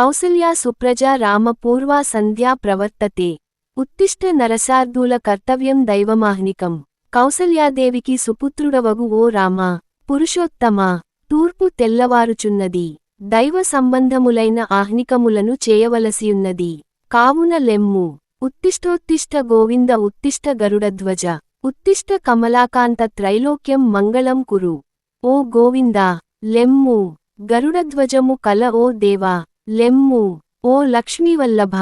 కౌసల్యా సుప్రజా రామ పూర్వా సంధ్యా ప్రవర్తతే. ఉత్తిష్ట నరసార్ధూల కర్తవ్యం దైవమాహ్నికం. కౌసల్యాదేవికి సుపుత్రుడవగు ఓ రామ. పురుషోత్తమా. తూర్పు తెల్లవారుచున్నది. దైవ సంబంధములైన ఆహ్నికములను చేయవలసియున్నది. కావున లెమ్ము. ఉత్తిష్టోత్తిష్ట గోవింద ఉత్తిష్ట గరుడధ్వజ. ఉత్తిష్ట కమలాకాంత త్రైలోక్యం మంగళం కురు. ఓ గోవిందా. లెమ్ము. గరుడధ్వజము కల ఓ దేవా. లెమ్ము. ఓ లక్ష్మీవల్లభ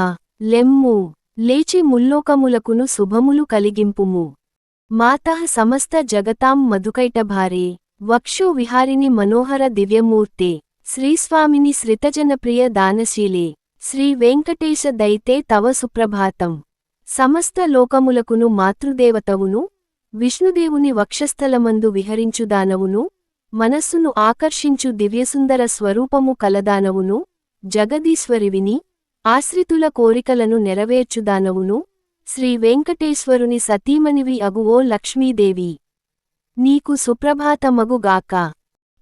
లెమ్ము. లేచి ముల్లోకములకును శుభములు కలిగింపుము. మాతః సమస్త జగతాం మధుకైటభారే వక్షో విహారిని మనోహర దివ్యమూర్తే. శ్రీస్వామిని శ్రితజనప్రియ దానశీలే. శ్రీ వెంకటేశ దైతే తవ సుప్రభాతం. సమస్త లోకములకును మాతృదేవతవును విష్ణుదేవుని వక్షస్థలమందు విహరించుదానవును మనస్సును ఆకర్షించు దివ్యసుందర స్వరూపము కలదానవును జగదీశ్వరివిని ఆశ్రితుల కోరికలను నెరవేర్చుదానవును శ్రీ వెంకటేశ్వరుని సతీమణివి అగువో లక్ష్మీదేవి. నీకు సుప్రభాతమగుగాక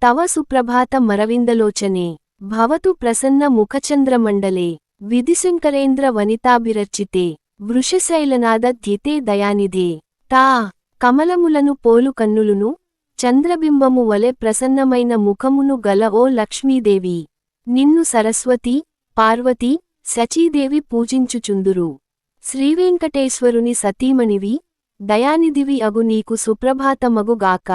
తవ సుప్రభాత మరవిందలోచనే. భవతు ప్రసన్న ముఖచంద్రమండలే. విధిశంకరేంద్ర వనితాభిరర్చితే. వృషశైలనాద ధ్యితే దయానిధే. తా. కమలములను పోలు కన్నులును చంద్రబింబము వలె ప్రసన్నమైన ముఖమును గల ఓ లక్ష్మీదేవి. నిన్ను సరస్వతి పార్వతి శచీదేవి పూజించుచుందురు. శ్రీవేంకటేశ్వరుని సతీమణివి దయానిధివి అగు నీకు సుప్రభాతమగుగాక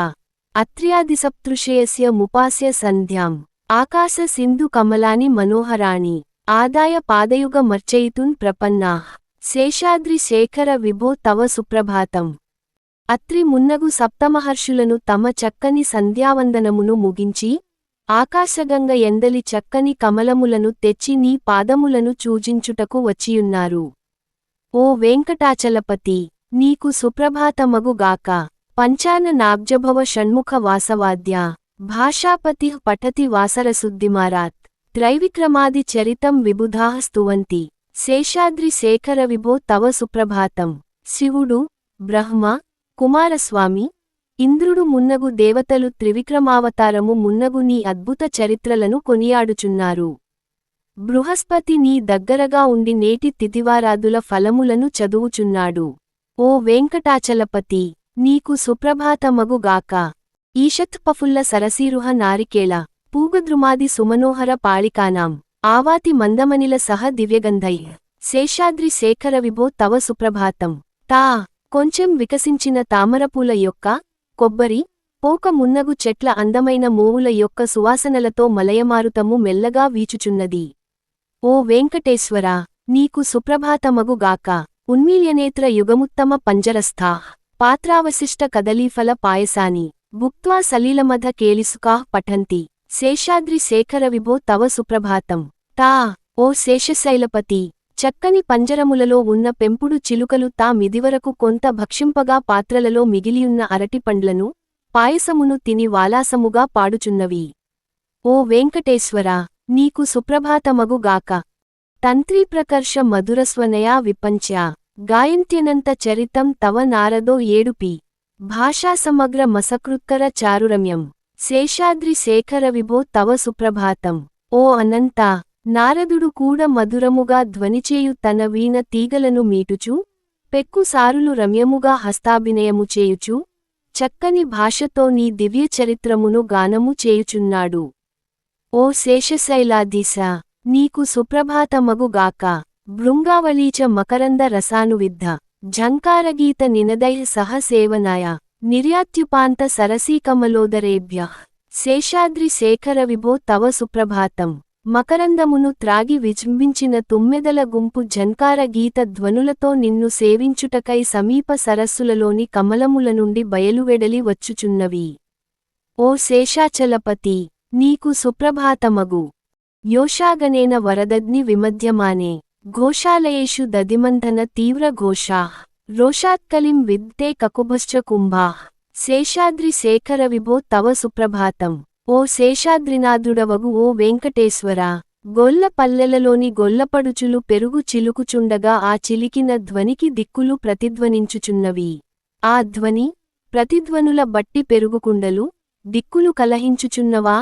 అత్ర్యాదిసప్తృషేయస్య ముపాస్య సంధ్యాం. ఆకాశ సింధు కమలాని మనోహరాణి. ఆదాయ పాదయుగ మర్చయితున్ ప్రపన్నాహ్ శేషాద్రి శేఖర విభో తవ సుప్రభాతం. అత్రి మున్నగు సప్తమహర్షులను తమ చక్కని సంధ్యావందనమును ముగించి ఆకాశగంగ ఎందలి చక్కని కమలములను తెచ్చి నీ పాదములను చూజించుటకు వచ్చియున్నారు. ఓ వెంకటాచలపతి నీకు సుప్రభాతమగుగాక. పంచాన నాబ్జభవ షణ్ముఖ వాసవాద్య. భాషాపతి పఠతి వాసరశుద్ధిమారాత్. త్రైవిక్రమాది చరితం విబుధాః స్తువంతి. శేషాద్రి శేఖర విభో తవ సుప్రభాతం. శివుడు బ్రహ్మ కుమారస్వామి ఇంద్రుడు మున్నగు దేవతలు త్రివిక్రమావతారము మున్నగు నీ అద్భుత చరిత్రలను కొనియాడుచున్నారు. బృహస్పతి నీ దగ్గరగా ఉండి నేటి తిదివారాదుల ఫలములను చదువుచున్నాడు. ఓ వెంకటాచలపతి నీకు సుప్రభాతమగుగాక ఈషత్పఫుల్ల సరసీరుహ నారికేళ పూగద్రుమాది సుమనోహర పాళికానాం ఆవాతి మందమనిల సహ దివ్యగంధై. శేషాద్రి శేఖర విభో తవ సుప్రభాతం. తా కొంచెం వికసించిన తామరపూల యొక్క కొబ్బరి పోక మున్నగు చెట్ల అందమైన మోవుల యొక్క సువాసనలతో మలయమారుతము మెల్లగా వీచుచున్నది. ఓ వెంకటేశ్వరా నీకు సుప్రభాతమగుగాక ఉన్మీల్యనేత్ర యుగముత్తమ పంజరస్థా. పాత్రావశిష్ట కదలీఫల పాయసాని. భుక్వా సలీలమధ కేలిసుకా పఠంతి. శేషాద్రి శేఖర విభో తవ సుప్రభాతం. తా ఓ శేషశైలపతి. చక్కని పంజరములలో ఉన్న పెంపుడు చిలుకలు తామిదివరకు కొంత భక్షింపగా పాత్రలలో మిగిలియున్న అరటిపండ్లను పాయసమును తిని వాలాసముగా పాడుచున్నవి. ఓ వెంకటేశ్వరా నీకు సుప్రభాతమగుగాక తంత్రీప్రకర్ష మధురస్వనయా విపంచ్యా గాయంత్యనంత చరితం తవ నారదో ఏడుపి. భాషాసమగ్ర మసకృత్కర చారురమ్యం. శేషాద్రి శేఖర విభో తవ సుప్రభాతం. ఓ అనంతా నారదుడు కూడా మధురముగా ధ్వనిచేయు తన వీణ తీగలను మీటుచు పెక్కుసారులు రమ్యముగా హస్తాభినయము చేయుచు చక్కని భాషతో నీ దివ్య చరిత్రమును గానము చేయుచున్నాడు. ఓ శేషశైలాదీశ నీకు సుప్రభాతమగుగాక భృంగావళీచ మకరంద రసానువిద్ధ ఝంకారగీత నినదై సహ సేవనాయ నిర్యాత్యుపాంత సరసీకమలోదరేభ్య శేషాద్రి శేఖర విభో తవ సుప్రభాతం. మకరందమును త్రాగి విజృంభించిన తుమ్మెదల గుంపు ఝంకార గీత ధ్వనులతో నిన్ను సేవించుటకై సమీప సరస్సులలోని కమలముల నుండి బయలువెడలి వచ్చుచున్నవి. ఓ శేషాచలపతి నీకు సుప్రభాతమగు. యోషాగనేన వరదగ్ని విమధ్యమానే. ఘోషాలయేషు దదిమంథన తీవ్ర ఘోషా. రోషాత్కలిం విద్దే కకుభశ్చ కుంభా. శేషాద్రి శేఖర విభో తవ సుప్రభాతం. ఓ శేషాద్రినాథుడవగు ఓ వెంకటేశ్వరా! గొల్ల పల్లెలలోని గొల్లపడుచులు పెరుగు చిలుకుచుండగా ఆ చిలికిన ధ్వనికి దిక్కులు ప్రతిధ్వనించుచున్నవి. ఆ ధ్వని ప్రతిధ్వనుల బట్టి పెరుగుకుండలు దిక్కులు కలహించుచున్నవా?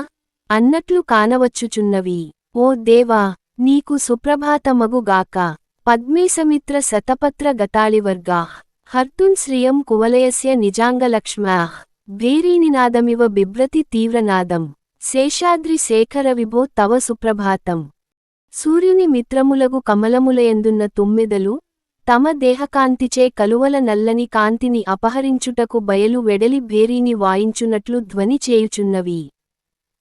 అన్నట్లు కానవచ్చుచున్నవి. ఓ దేవా! నీకు సుప్రభాతమగుగాక పద్మేశమిత్ర శతపత్ర గతాళివర్గా! హర్తున్ శ్రియం కువలయస్య నిజాంగలక్ష్మ్యాహ్ భేరీనినాదమివ బిభ్రతి తీవ్రనాదం శేషాద్రి శేఖర విభో తవ సుప్రభాతం. సూర్యుని మిత్రములగు కమలములయందున్న తుమ్మెదలు తమ దేహకాంతిచే కలువల నల్లని కాంతిని అపహరించుటకు బయలు వెడలి భేరీని వాయించునట్లు ధ్వని చేయుచున్నవి.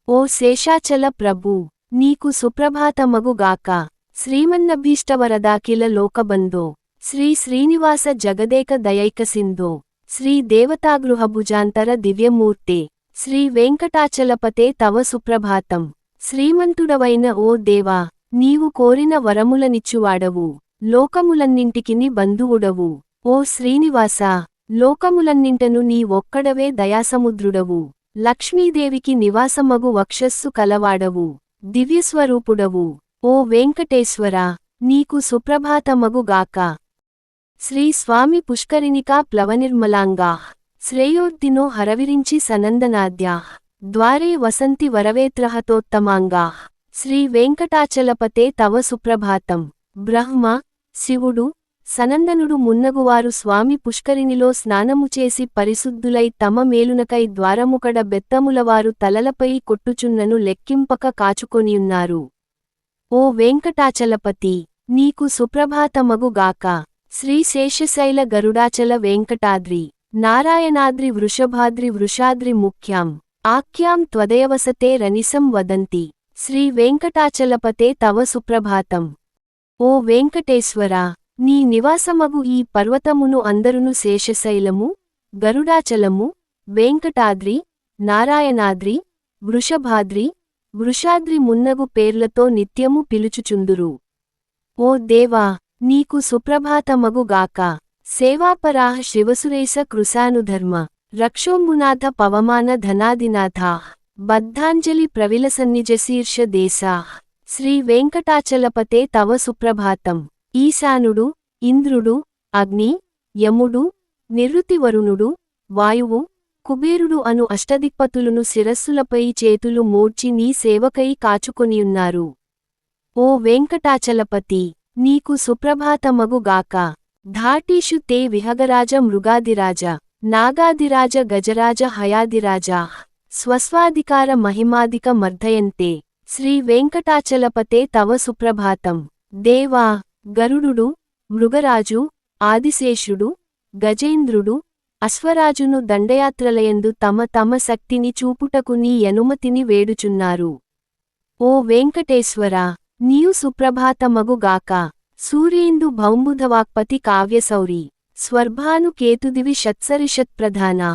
ఓ శేషాచల ప్రభూ నీకు సుప్రభాతమగుగాక శ్రీమన్నభీష్టవరదాకిల లోకబందో శ్రీ శ్రీనివాస జగదేక దయైకసింధో శ్రీ దేవతాగృహభుజాంతర దివ్యమూర్తే శ్రీ వెంకటాచలపతే తవ సుప్రభాతం. శ్రీమంతుడవైన ఓ దేవా నీవు కోరిన వరములనిచ్చువాడవు లోకములన్నింటికిని బంధువుడవు. ఓ శ్రీనివాస లోకములన్నింటను నీ ఒక్కడవే దయాసముద్రుడవు. లక్ష్మీదేవికి నివాసమగు వక్షస్సు కలవాడవు దివ్యస్వరూపుడవు. ఓ వెంకటేశ్వరా నీకు సుప్రభాతమగుగాక. శ్రీ స్వామి పుష్కరిణికా ప్లవనిర్మలాంగా శ్రేయోర్దినో హరవిరించి సనందనాద్యా ద్వారే వసంతి వరవేత్రహతోత్తమాంగా శ్రీ వెంకటాచలపతే తవ సుప్రభాతం. బ్రహ్మ శివుడు సనందనుడు మున్నగువారు స్వామి పుష్కరిణిలో స్నానము చేసి పరిశుద్ధులై తమ మేలునకై ద్వారముకడ బెత్తములవారు తలలపై కొట్టుచున్నను లెక్కింపక కాచుకొనియున్నారు. ఓ వెంకటాచలపతి నీకు సుప్రభాతమగుగాక. శ్రీ శేషశైల గరుడాచల వెంకటాద్రి నారాయణాద్రి వృషభాద్రి వృషాద్రి ముఖ్యాం ఆఖ్యాం త్వదయవసతే రనిసం వదంతి శ్రీ వెంకటాచలపతే తవ సుప్రభాతం. ఓ వెంకటేశ్వరా నీ నివాసమగు ఈ పర్వతమును అందరును శేషశైలము గరుడాచలము వెంకటాద్రి నారాయణాద్రి వృషభాద్రి వృషాద్రి మున్నగు పేర్లతో నిత్యము పిలుచుచుందురు. ఓ దేవా నీకు సుప్రభాతమగుగాక సేవాపరాహ శివసురేశ కృశానుధర్మ. రక్షోంబునాథ పవమాన ధనాదినాథా బద్ధాంజలి ప్రవిలసన్నిజశీర్ష దేశా. శ్రీ వెంకటాచలపతే తవ సుప్రభాతం. ఈశానుడు ఇంద్రుడు అగ్ని యముడు నిరుతివరుణుడు వాయువు కుబేరుడు అను అష్టదిక్పతులను శిరస్సులపై చేతులు మోడ్చి నీ సేవకై కాచుకొనియున్నారు. ఓ వెంకటాచలపతి! నీకు సుప్రభాతమగుగాక ధాటీషు తే విహగరాజ మృగాదిరాజ. నాగాదిరాజ గజరాజ హయాదిరాజ. స్వస్వాధికార మహిమాదిక మర్ధయంతే శ్రీ వెంకటాచలపతే తవ సుప్రభాతం. దేవా గరుడు మృగరాజు ఆదిశేషుడు గజేంద్రుడు అశ్వరాజును దండయాత్రలయందు తమ తమ శక్తిని చూపుటకు నీ అనుమతిని వేడుచున్నారు. ఓ వెంకటేశ్వరా నీయు సుప్రభాతమగుగాక సూర్యేందు భౌంబుధవాక్పతి కావ్యసౌరి స్వర్భాను కేతుదివి షత్సరిషత్ప్రధానా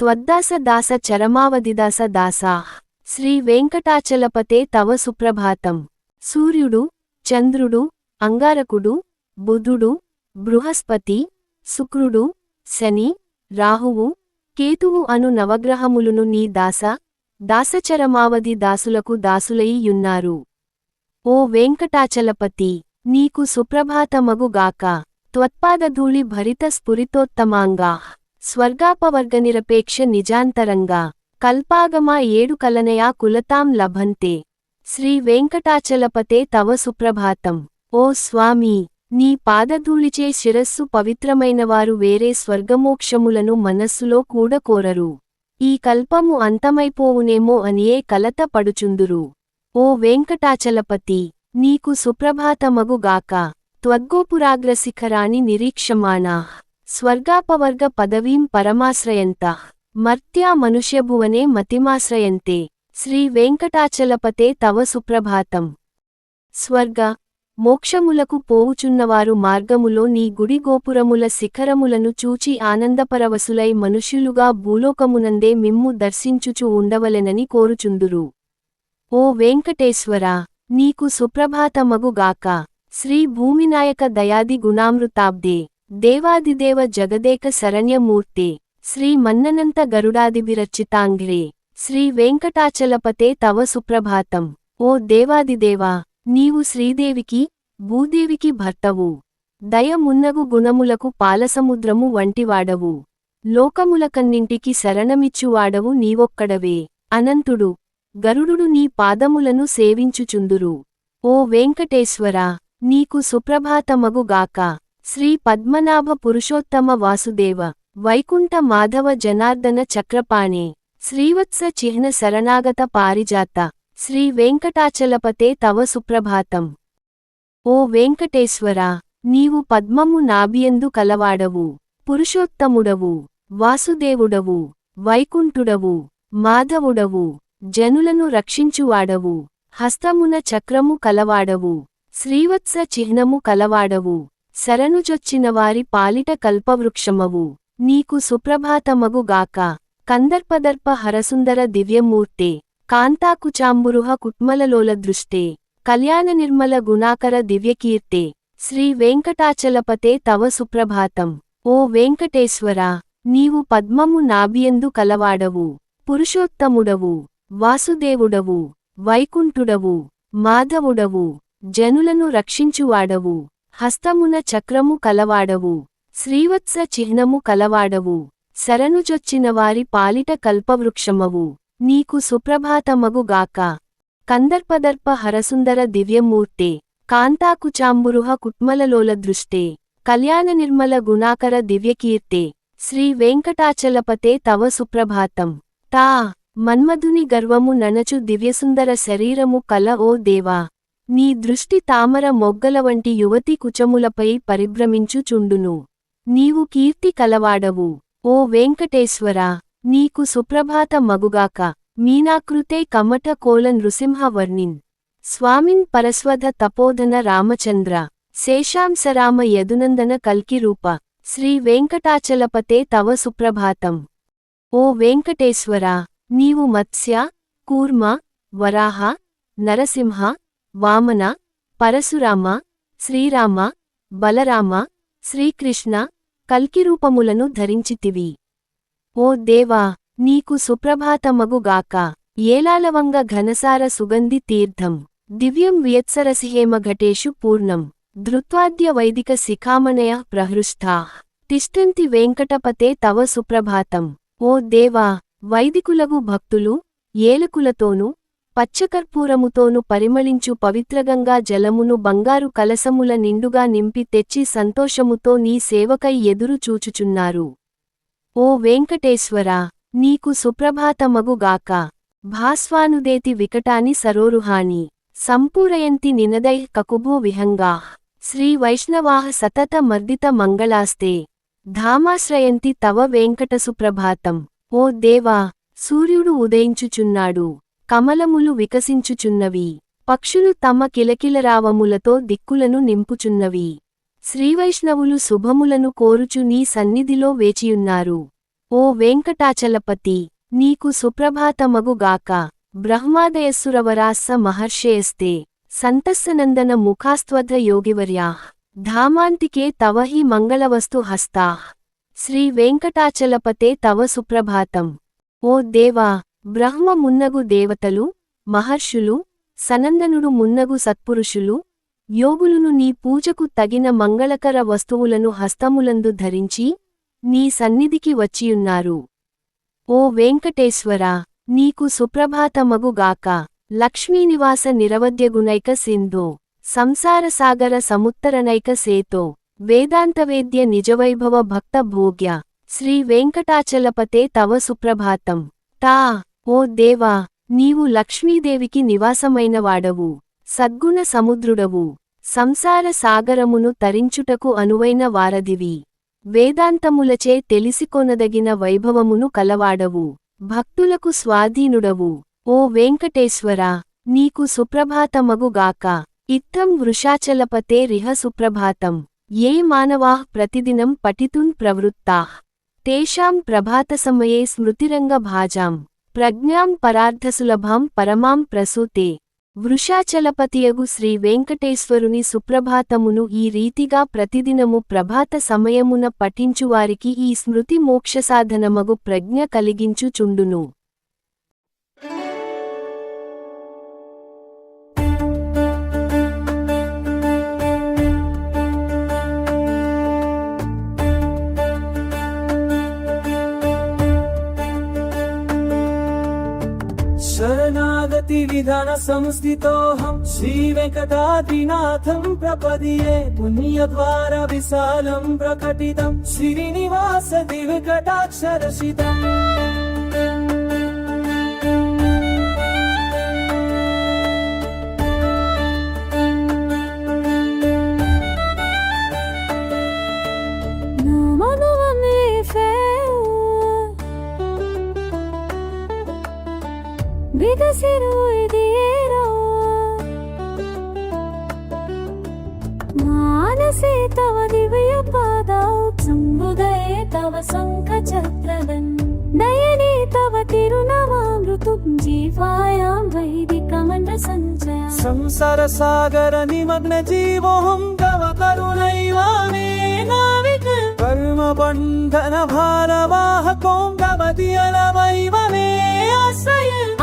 త్వద్దాస దాస చరమావధిదాస దాసా శ్రీ వెంకటాచలపతే తవ సుప్రభాతం. సూర్యుడు చంద్రుడు అంగారకుడు బుధుడు బృహస్పతి శుక్రుడు శని రాహువు కేతువు అను నవగ్రహములును నీ దాస దాసచరమావధి దాసులకు దాసులయ్యున్నారు ఓ వెంకటాచలపతి నీకు సుప్రభాతమగుగాక. త్వత్పాదధూళి భరిత స్ఫురితోత్తమాంగా. స్వర్గాపవర్గనిరపేక్ష నిజాంతరంగా. కల్పాగమా ఏడు కలనయా కులతాం లభంతే. శ్రీ వెంకటాచలపతే తవ సుప్రభాతం. ఓ స్వామీ నీ పాదధూళిచే శిరస్సు పవిత్రమైనవారు వేరే స్వర్గమోక్షములను మనస్సులో కూడా కోరరు ఈ కల్పము అంతమైపోవునేమో అనియే కలత పడుచుందురు. ఓ వెంకటాచలపతి నీకు సుప్రభాతమగుగాక. త్వగ్గోపురాగ్రశిఖరాని నిరీక్షమాణా స్వర్గాపవర్గ పదవీం పరమాశ్రయంత. మర్త్యా మనుష్యభువనే మతిమాశ్రయంతే. శ్రీ వెంకటాచలపతే తవ సుప్రభాతం. స్వర్గ మోక్షములకు పోవుచున్నవారు మార్గములో నీ గుడి గోపురముల శిఖరములను చూచి ఆనందపరవసులై మనుష్యులుగా భూలోకమునందే మిమ్ము దర్శించుచు ఉండవలెనని కోరుచుందురు. ఓ వెంకటేశ్వరా నీకు సుప్రభాతమగుగాక శ్రీ భూమినాయక దయాది గుణామృతాబ్దే. దేవాదిదేవ జగదేక శరణ్యమూర్తే. శ్రీ మన్ననంత గరుడాదిభిరచితాంగ్రే శ్రీ వెంకటాచలపతే తవ సుప్రభాతం. ఓ దేవాదిదేవా నీవు శ్రీదేవికి భూదేవికి భర్తవు. దయమున్నగు గుణములకు పాలసముద్రము వంటివాడవు. లోకములకన్నింటికి శరణమిచ్చువాడవు నీవొక్కడవే. అనంతుడు గరుడు నీ పాదములను సేవించుచుందురు. ఓ వెంకటేశ్వర నీకు సుప్రభాతమగుగాక శ్రీ పద్మనాభ పురుషోత్తమ వాసుదేవ వైకుంఠ మాధవ జనార్దన చక్రపాణే శ్రీవత్స చిహ్న శరణాగత పారిజాత. శ్రీ వెంకటాచలపతే తవ సుప్రభాతం. ఓ వెంకటేశ్వర నీవు పద్మము నాభియందు కలవాడవు. పురుషోత్తముడవు వాసుదేవుడవు వైకుంఠుడవు మాధవుడవు. జనులను రక్షించువాడవు. హస్తమున చక్రము కలవాడవు. శ్రీవత్స చిహ్నము కలవాడవు. శరణుజొచ్చినవారి పాలిట కల్పవృక్షమవు. నీకు సుప్రభాతమగుగాక కందర్పదర్ప హరసుందర దివ్యమూర్తే. కాంతాకుచాంబురుహ కుట్మలలోల దృష్టే. కళ్యాణ నిర్మల గుణాకర దివ్యకీర్తే. శ్రీ వెంకటాచలపతే తవ సుప్రభాతం. ఓ వెంకటేశ్వర నీవు పద్మము నాభియందు కలవాడవు. పురుషోత్తముడవు. వాసుదేవుడవు వైకుంఠుడవు మాధవుడవు జనులను రక్షించువాడవు హస్తమున చక్రము కలవాడవు శ్రీవత్స చిహ్నము కలవాడవు శరణుజొచ్చినవారి పాలిట కల్పవృక్షమవు నీకు సుప్రభాతమగుగాక కందర్పదర్ప హరసుందర దివ్యమూర్తే కాంతాకుచాంబురుహ కుట్మలలోల దృష్టే కళ్యాణ నిర్మల గుణాకర దివ్యకీర్తే శ్రీ వెంకటాచలపతే తవ సుప్రభాతం. తా మన్మధుని గర్వము ననచు దివ్యసుందర శరీరము కల ఓ దేవా! నీ దృష్టి తామర మొగ్గల వంటి యువతి కుచములపై పరిభ్రమించుచుండును నీవు కీర్తి కలవాడవు. ఓ వెంకటేశ్వరా! నీకు సుప్రభాత మగుగాక. మీనాకృతే కమట కోల నృసింహవర్ణిన్ స్వామిన్ పరస్వధ తపోధన రామచంద్ర. శేషాంసరామ యదునందన కల్కిరూప శ్రీ వెంకటాచలపతే తవ సుప్రభాతం. ఓ వెంకటేశ్వరా! నీవు మత్స్య కూర్మ వరాహ నరసింహ వామన పరశురామ శ్రీరామ బలరామ శ్రీకృష్ణ కల్కిరూపములను ధరించితివి. ఓ దేవా నీకు సుప్రభాతమగుగాక ఏలాలవంగ ఘనసార సుగంధి తీర్థం. దివ్యం వియత్సరసిహేమ ఘటేషు పూర్ణం. ధృత్వాద్య వైదిక శిఖామణయ ప్రహృష్టా. తిష్టంతి వెంకటపతే తవ సుప్రభాతం. ఓ దేవా వైదికులగు భక్తులు ఏలకులతోనూ పచ్చకర్పూరముతోను పరిమళించు పవిత్రగంగా జలమును బంగారు కలసముల నిండుగా నింపి తెచ్చి సంతోషముతో నీ సేవకై ఎదురు చూచుచున్నారు. ఓ వెంకటేశ్వరా నీకు సుప్రభాతమగుగాక భాస్వానుదేతి వికటాని సరోరుహాని. సంపూరయంతి నినదై కకుభో విహంగా. శ్రీ వైష్ణవాహ సతత మర్దిత మంగళాస్తే. ధామాశ్రయంతి తవ వెంకట సుప్రభాతం ఓ దేవా సూర్యుడు ఉదయించుచున్నాడు. కమలములు వికసించుచున్నవి. పక్షులు తమ కిలకిలరావములతో దిక్కులను నింపుచున్నవి. శ్రీవైష్ణవులు శుభములను కోరుచు నీ సన్నిధిలో వేచియున్నారు. ఓ వెంకటాచలపతి నీకు సుప్రభాతమగుగాక. బ్రహ్మాదయస్సురవరాస్స మహర్షేయస్తే సంతస్సనందన ముఖాస్త్వధ యోగివర్యా ధామాంతికే తవ హి మంగళవస్తు హస్తా. శ్రీ వెంకటాచలపతే తవ సుప్రభాతం. ఓ దేవా బ్రహ్మ మున్నగు దేవతలు మహర్షులు సనందనుడు మున్నగు సత్పురుషులు యోగులును నీ పూజకు తగిన మంగళకర వస్తువులను హస్తములందు ధరించి నీ సన్నిధికి వచ్చియున్నారు. ఓ వెంకటేశ్వర నీకు సుప్రభాతమగుగాక లక్ష్మీనివాస నిరవద్యగునైక సింధో సంసారసాగర సముత్తరనైక సేతో. వేదాంతవేద్య నిజవైభవ భక్త భోగ్య. శ్రీ వెంకటాచలపతే తవ సుప్రభాతం. తా ఓ దేవా నీవు లక్ష్మీదేవికి నివాసమైనవాడవు. సద్గుణ సముద్రుడవు. సంసార సాగరమును తరించుటకు అనువైన వారదివి వేదాంతములచే తెలిసికొనదగిన వైభవమును కలవాడవు. భక్తులకు స్వాధీనుడవు. ఓ వెంకటేశ్వరా నీకు సుప్రభాతమగుగాక. ఇత్తం వృషాచలపతే రిహ సుప్రభాతం. ये మానవాః ప్రతిదినం పఠితున్ प्रवृत्ताः తేషాం प्रभातसमये స్మృతిరంగభాజాం ప్రజ్ఞాం పరార్థసులభాం పరమాం ప్రసూతే. వృషాచలపతియగు శ్రీ వెంకటేశ్వరుని సుప్రభాతమును ఈ రీతిగా ప్రతిదినము ప్రభాత సమయమున పఠించువారికి ఈ స్మృతి మోక్షసాధనమగు ప్రజ్ఞ కలిగించుచుండును. विधान वेकटादिनाथ श्रीवेकटादिनाथं पुण्य द्वार विशाल प्रकटित श्रीनिवास दिवकटाक्षरसितम् విశాలం ప్రకటితం శ్రీనివాస దివికటాక్షరషితం ಬಿಗಸಿರುವುದಿಯೇರೋ ಮಾನಸೆ ತವ ದಿವ್ಯ ಪಾದೌ ಚುಂಬುದಯೇ ತವ ಶಂಖ ಚಕ್ರದನ್ ನಯನೆ ತವ ತಿರುನವಾಮೃತು ಜೀವಾಯಾಂ ವೈದಿಕಮಂಡ ಸಂಚಯ సంసార సాగర నిమగ్న జీవోహం తవ కరుణైవామే నావిక కర్మ బంధన భారవాహకోం గమతియలమైవ మే ఆశ్రయ ఆనంద నిలయ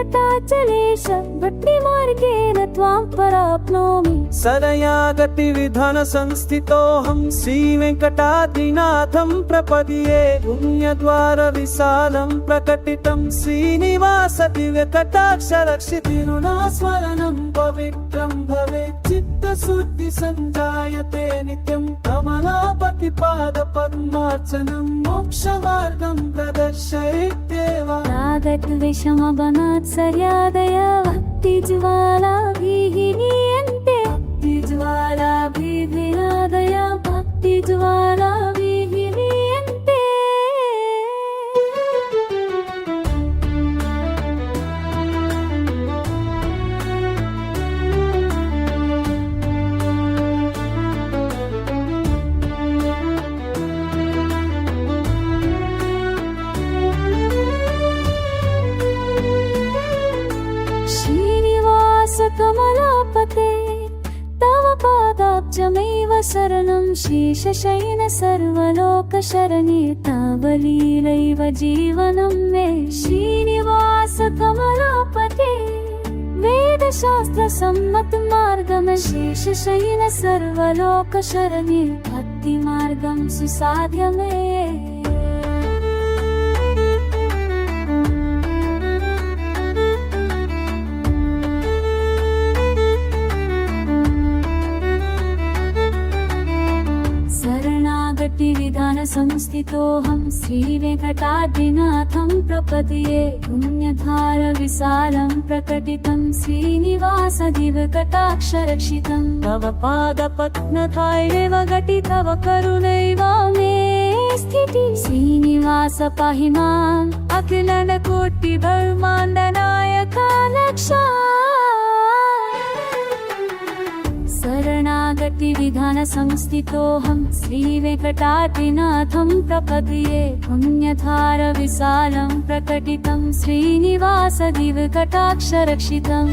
వెంకటాచలేశ భక్తి మార్గేణ త్వాం పరాప్నోమి. సరయాగతి విధాన సంస్థితోహం శ్రీ వెంకటాద్రినాథం ప్రపదియే పుణ్యద్వార విశాలం ప్రకటితం. శ్రీనివాస దివ్య కటాక్షరక్షితిరునా చిత్తశుద్ధి సంజాయతే నిత్యం కమలాపతి పాద పద్మార్చనం మోక్ష మార్గం ప్రదర్శయేత్యేవ. రాగద్వేషమవనాత్ సర్యాదయ భక్తి జ్వాలాభిః నీయంతే భక్తి జ్వాలాభిర్వినాదయ భక్తి జ్వాలాభిः शेषशयन सर्वलोकशरणे तावलीलैव जीवनं मे श्रीनिवास कमलापते वेदशास्त्रसम्मतमार्गम शेषशयन सर्वलोकशरणे भक्तिमार्गं सुसाध्य मे संस्थितोऽहं श्रीवेङ्कटाद्रिनाथं प्रपद्ये पुण्यधार विशालं प्रकटितं श्रीनिवास दिवकटाक्षरक्षितं तव पादपत्नथायैव घटि तव करुणैव मे स्थिति श्रीनिवास पाहि माम् अखिलनकोटिब्रह्माण्डनायका लक्षा शरणागति विधान संस्थितोऽहं श्रीवेङ्कटाद्रिनाथं प्रपद्ये पुण्यधार विशालं प्रकटितं श्रीनिवास दिवकटाक्षरक्षितम्